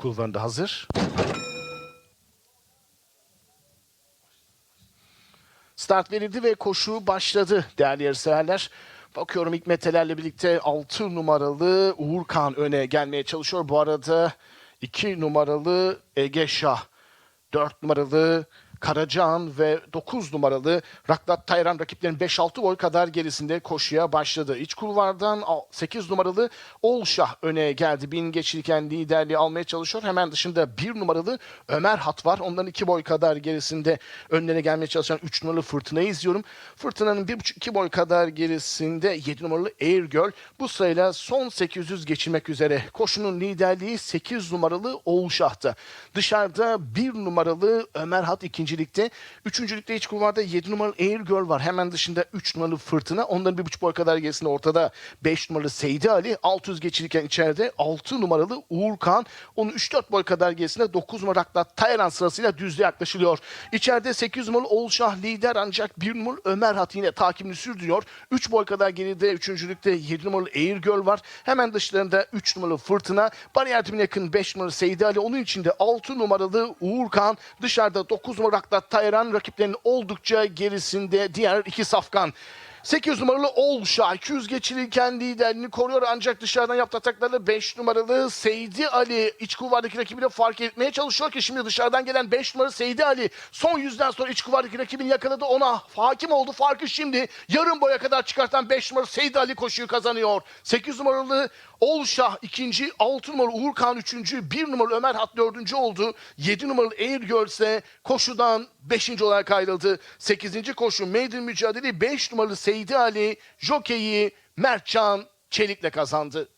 kulvarında hazır. Start verildi ve koşu başladı değerli yarışseverler. Bakıyorum Hikmetelerle birlikte 6 numaralı Uğurkan öne gelmeye çalışıyor. Bu arada 2 numaralı Ege Şah, 4 numaralı Karacan ve 9 numaralı Raklat Tayran rakiplerin 5-6 boy kadar gerisinde koşuya başladı. İç kulvardan 8 numaralı Olşah öne geldi. Bin geçilirken liderliği almaya çalışıyor. Hemen dışında 1 numaralı Ömer Hat var. Ondan 2 boy kadar gerisinde önlerine gelmeye çalışan 3 numaralı Fırtına'yı izliyorum. Fırtına'nın 1,5-2 boy kadar gerisinde 7 numaralı Air Girl. Bu sayıyla son 800 geçirmek üzere. Koşunun liderliği 8 numaralı Olşah'ta. Dışarıda 1 numaralı Ömer Hat ikincilikte. Üçüncülükte iç kulvarda 7 numaralı Air Girl var. Hemen dışında 3 numaralı Fırtına. Onların 1,5 boy kadar gerisinde ortada 5 numaralı Seydi Ali. 600 geçilirken içeride 6 numaralı Uğur Kağan. Onun 3-4 boy kadar gerisinde 9 numaralı Raklat Tayran sırasıyla düzlüğe yaklaşılıyor. İçeride 8 numaralı Olşah lider ancak 1 numaralı Ömer Hat yine takibini sürdürüyor. 3 boy kadar geride üçüncülükte 7 numaralı Air Girl var. Hemen dışlarında 3 numaralı Fırtına. Bariyer yakın 5 numaralı Seydi Ali. Onun içinde 6 numaralı Uğur Kağan. Dışarıda 9 numaralı Raklat Tayran rakiplerinin oldukça gerisinde diğer iki safkan. 8 numaralı Olşa 200 geçilirken liderliğini koruyor ancak dışarıdan yaptığı ataklarla 5 numaralı Seydi Ali iç kuvardaki rakibiyle fark etmeye çalışıyor ki şimdi dışarıdan gelen 5 numaralı Seydi Ali son yüzden sonra iç kuvardaki rakibini yakaladı ona hakim oldu farkı şimdi yarım boya kadar çıkartan 5 numaralı Seydi Ali koşuyu kazanıyor. 8 numaralı Olşah ikinci, 6 numaralı Uğur Kağan üçüncü, 1 numaralı Ömer Hat dördüncü oldu. 7 numaralı Air Girl ise koşudan 5. olarak ayrıldı. 8. koşu Maiden mücadele 5 numaralı Ali, Jockey'i Mertcan Çelik'le kazandı.